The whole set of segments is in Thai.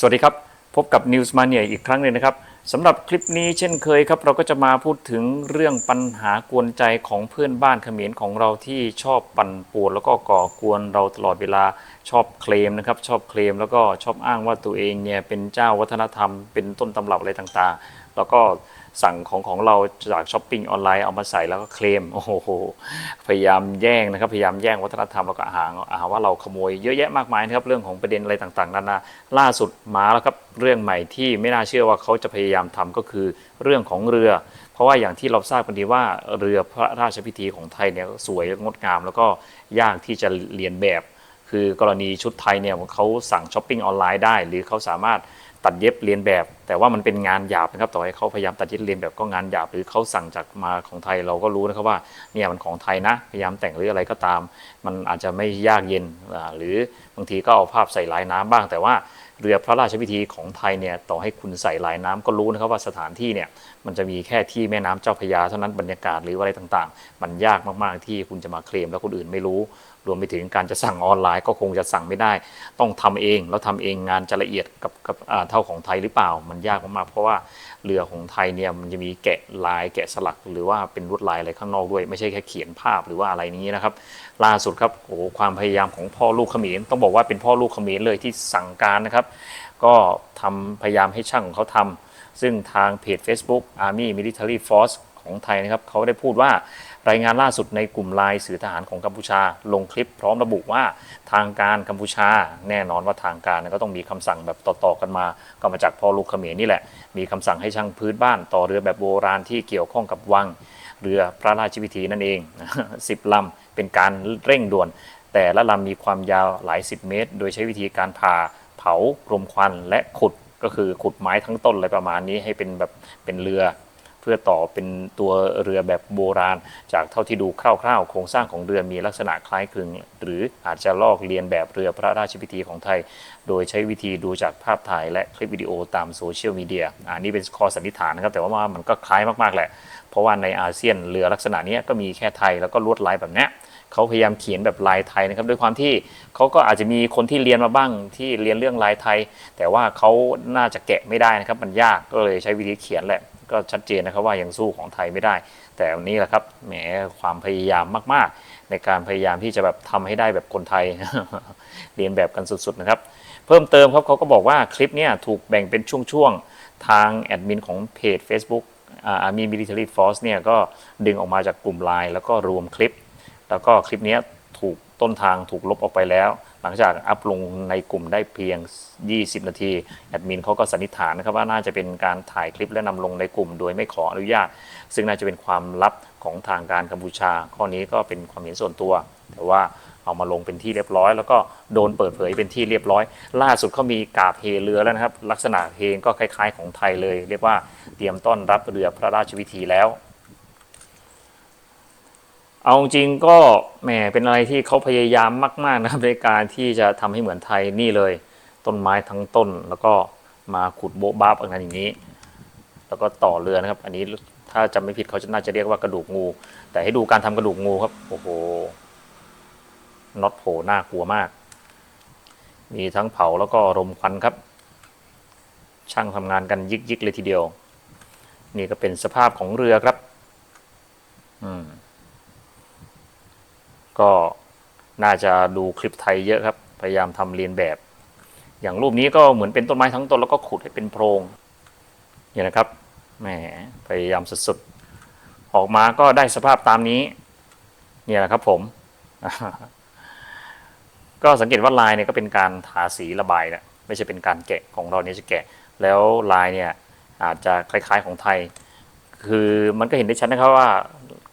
สวัสดีครับ พบกับ News Mania อีกครั้งหนึ่งนะครับสำหรับคลิปนี้เช่นเคยครับเราก็จะมาพูดถึงเรื่องปัญหากวนใจของเพื่อนบ้านเขมรของเราที่ชอบปั่นป่วนแล้วก็ก่อกวนเราตลอดเวลาชอบเคลมนะครับ ชอบเคลมแล้วก็ชอบอ้างว่าตัวเองเนี่ยเป็นเจ้าวัฒนธรรมเป็นต้นตำรับอะไรต่างๆ แล้วก็ สั่งของของเราจากช้อปปิ้งออนไลน์เอามาใส่แล้วก็เคลมโอ้โหพยายามแย่งนะครับพยายามแย่งวัฒนธรรมแล้วก็หาหาว่าเราขโมยเยอะแยะมากมายนะครับเรื่องของประเด็นอะไรต่างๆนานาล่าสุดมาแล้วครับเรื่องใหม่ที่ไม่น่าเชื่อว่าเขาจะพยายามทำก็คือเรื่องของเรือ เพราะว่าอย่างที่เราทราบกันดีว่าเรือพระราชพิธีของไทยเนี่ยสวยงดงาม แล้วก็ยากที่จะเรียนแบบ คือกรณีชุดไทยเนี่ยเขาสั่งช้อปปิ้งออนไลน์ได้ หรือเขาสามารถตัดเย็บเรียนแบบ แต่ว่ามันเป็นงานหยาบนะครับต่อให้เขาพยายามตัดเย็บเรียนแบบก็งานหยาบหรือเขาสั่งจากมาของไทยเราก็รู้นะครับว่าเนี่ยมันของไทยนะพยายามแต่งหรืออะไรก็ตาม มันอาจจะไม่ยากเย็นหรือบางทีก็เอาภาพใส่ลายน้ำบ้าง แต่ว่าเรือพระราชพิธีของไทยเนี่ยต่อให้คุณใส่ลายน้ำก็รู้นะครับว่าสถานที่เนี่ยมันจะมีแค่ที่แม่น้ำเจ้าพยาเท่านั้นบรรยากาศหรืออะไรต่างๆ มันยากมากๆที่คุณจะมาเคลมแล้วคนอื่นไม่รู้ รวมไปถึงการจะสั่งออนไลน์ก็คงจะสั่งไม่ได้ ต้องทำเองแล้วทำเองงานจะละเอียดกับกับอ่าเท่าของไทยหรือเปล่ามันยากมากๆเพราะว่าเรือของไทยเนี่ยมันจะมีแกะลายแกะสลักหรือว่าเป็นลวดลายอะไรข้างนอกด้วย ไม่ใช่แค่เขียนภาพหรือว่าอะไรนี้นะครับ ล่าสุดครับโอ้ความพยายามของพ่อลูกเขมรต้องบอกว่าเป็นพ่อลูกเขมรเลยที่สั่งการนะครับ ก็ทำพยายามให้ช่างของเขาทำซึ่งทางเพจ Facebook Army Military Force ของไทยนะครับเขาได้พูดว่ารายงานล่าสุดในกลุ่มไลน์สื่อทหารของกัมพูชา ลงคลิปพร้อมระบุว่าทางการกัมพูชา แน่นอนว่าทางการก็ต้องมีคำสั่งแบบต่อๆกันมา ก็มาจากพ่อลูกเขมรนี่แหละ มีคำสั่งให้ช่างพื้นบ้านต่อเรือแบบโบราณที่เกี่ยวข้องกับวังเรือพระราชพิธีนั่นเอง 10ลำเป็นการเร่งด่วน แต่ละลำมีความยาวหลาย 10 เมตร โดยใช้วิธีการผ่าเผารมควันและขุดก็คือขุดไม้ทั้งต้นอะไรประมาณนี้ให้เป็นแบบเป็นเรือ เพื่อต่อเป็นตัวเรือแบบโบราณ จากเท่าที่ดูคร่าวๆ โครงสร้างของเรือมีลักษณะคล้ายคลึง หรืออาจจะลอกเลียนแบบเรือพระราชพิธีของไทย โดยใช้วิธีดูจากภาพถ่ายและคลิปวิดีโอตามโซเชียลมีเดียอันนี้เป็นข้อสันนิษฐานนะครับแต่ว่ามันก็คล้ายมากๆแหละ เพราะว่าในอาเซียนเรือลักษณะนี้ก็มีแค่ไทยแล้วก็ลวดลายแบบนี้เขาพยายามเขียนแบบลายไทยนะครับด้วยความที่เขาก็อาจจะมีคนที่เรียนมาบ้างที่เรียนเรื่องลายไทย แต่ว่าเขาน่าจะแกะไม่ได้นะครับมันยากก็เลยใช้วิธีเขียนแหละ ก็ชัดเจนนะครับว่ายังสู้ของไทยไม่ได้ แต่วันนี้แหละครับแหมความพยายามมาก ๆ ในการพยายามที่จะแบบทำให้ได้แบบคนไทยเรียนแบบกันสุดๆนะครับเพิ่มเติมครับเขาก็บอกว่าคลิปเนี้ถูกแบ่งเป็นช่วงๆ ทางแอดมินของเพจ Facebook อาร์มีมิลิเทอรี่ฟอร์สเนี่ยก็ดึงออกมาจากกลุ่มไลน์แล้วก็รวมคลิป แล้วก็คลิปนี้ถูกต้นทางถูกลบออกไปแล้ว หลังจากอัพลงในกลุ่มได้เพียง 20 นาที แอดมินเขาก็สันนิษฐานนะครับว่าน่าจะเป็นการถ่ายคลิปและนำลงในกลุ่มโดยไม่ขออนุญาต ซึ่งน่าจะเป็นความลับของทางการกัมพูชา ข้อนี้ก็เป็นความเห็นส่วนตัว แต่ว่าเอามาลงเป็นที่เรียบร้อย แล้วก็โดนเปิดเผยเป็นที่เรียบร้อย ล่าสุดเขามีกาบเฮเรือแล้วนะครับ ลักษณะเพลงก็คล้าย ๆ ของไทยเลย เรียกว่าเตรียมต้อนรับเรือพระราชพิธีแล้ว เอาจริงก็แหมเป็นอะไรที่เขาพยายามมาก ๆนะครับในการที่จะทำให้เหมือนไทยนี่เลย ต้นไม้ทั้งต้น แล้วก็มาขุดโบ๊ะบ้าบอะไรอย่างนี้ แล้วก็ต่อเรือนะครับ อันนี้ถ้าจำไม่ผิดเขาจะน่าจะเรียกว่ากระดูกงู แต่ให้ดูการทำกระดูกงูครับโอ้โหน็อตโผล่น่ากลัวมาก มีทั้งเผาแล้วก็รมควันครับ ช่างทำงานกันยิกๆเลยทีเดียว นี่ก็เป็นสภาพของเรือครับ อืม ก็น่าจะดูคลิปไทยเยอะครับ พยายามทำเรียนแบบ อย่างรูปนี้ก็เหมือนเป็นต้นไม้ทั้งต้นแล้วก็ขุดให้เป็นโพรงเนี่ยนะครับแหมพยายามสุดๆออกมาก็ได้สภาพตามนี้ เนี่ยนะครับผม ก็สังเกตว่าลายเนี่ยก็เป็นการทาสีระบายนะไม่ใช่เป็นการแกะของเราเนี่ยจะแกะ แล้วลายเนี่ยอาจจะคล้ายๆของไทย คือมันก็เห็นได้ชัดนะครับว่า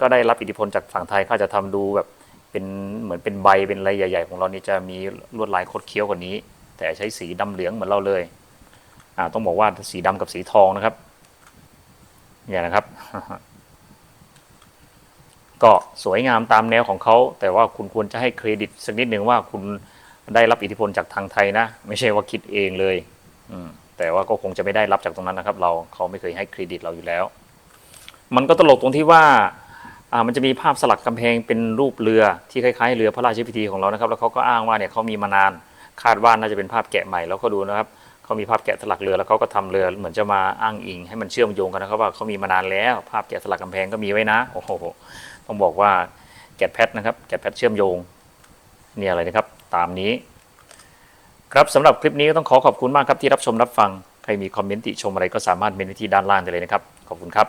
ก็ได้รับอิทธิพลจากฝั่งไทยเขาจจะทำดูแบบ เป็นเหมือนเป็นใบเป็นอะไรใหญ่ ๆ ของเรานี่จะมีลวดลายคดเคี้ยวกว่านี้ แต่ใช้สีดำเหลืองเหมือนเราเลยอ่าต้องบอกว่าสีดำกับสีทองนะครับเนี่ยนะครับ ก็สวยงามตามแนวของเขาแต่ว่าคุณควรจะให้เครดิตสักนิดหนึ่งว่าคุณได้รับอิทธิพลจากทางไทยนะ ไม่ใช่ว่าคิดเองเลย อืมแต่ว่าก็คงจะไม่ได้รับจากตรงนั้นนะครับ เราเขาไม่เคยให้เครดิตเราอยู่แล้ว มันก็ตลกตรงที่ว่า มันจะมีภาพสลักกำแพงเป็นรูปเรือที่คล้ายๆเรือพระราชพิธีของเรานะครับ แล้วเขาก็อ้างว่าเนี่ยเขามีมานานคาดว่าน่าจะเป็นภาพแกะใหม่แล้วก็ดูนะครับเขามีภาพแกะสลักเรือแล้วเขาก็ทำเรือเหมือนจะมาอ้างอิง ให้มันเชื่อมโยงกันนะครับว่าเขามีมานานแล้ว ภาพแกะสลักกำแพงก็มีไว้นะโอ้โหต้องบอกว่าแกะแพทนะครับแกะแพทเชื่อมโยงเนี่ยอะไรนะครับ ตามนี้ ครับสำหรับคลิปนี้ก็ต้องขอขอบคุณมากครับที่รับชมรับฟังใครมีคอมเมนต์ติชมอะไรก็สามารถเมนไว้ที่ด้านล่างได้เลยนะครับขอบคุณครับ